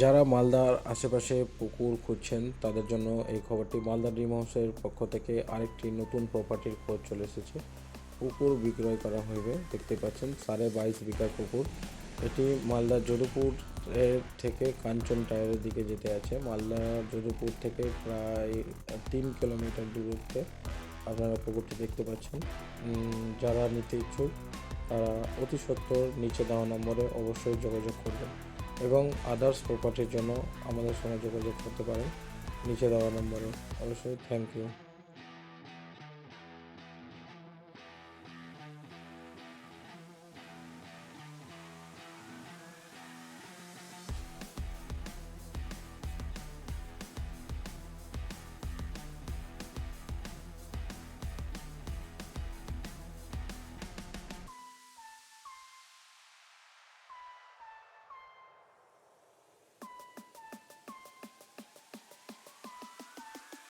যারা মালদার আশেপাশে পুকুর খুঁজছেন, তাদের জন্য এই খবরটি মালদা ড্রিম হাউসের পক্ষ থেকে আরেকটি নতুন প্রপার্টির খোঁজ চলে এসেছে। পুকুর বিক্রয় করা হইবে, দেখতে পাচ্ছেন, সাড়ে বাইশ বিঘা পুকুর। এটি মালদা যদুপুর থেকে কাঞ্চন টায়ারের দিকে যেতে আছে। মালদা যদুপুর থেকে প্রায় তিন কিলোমিটার দূরত্বে আপনারা পুকুরটি দেখতে পাচ্ছেন। যারা নিতে ইচ্ছুক, তারা অতি সত্বর নিচে দেওয়া নম্বরে অবশ্যই যোগাযোগ করবেন। এবং আদার্স প্রপার্টির জন্য আমাদের সঙ্গে যোগাযোগ করতে পারেন। নিচে দেওয়া নম্বরে। অবশ্যই থ্যাংক ইউ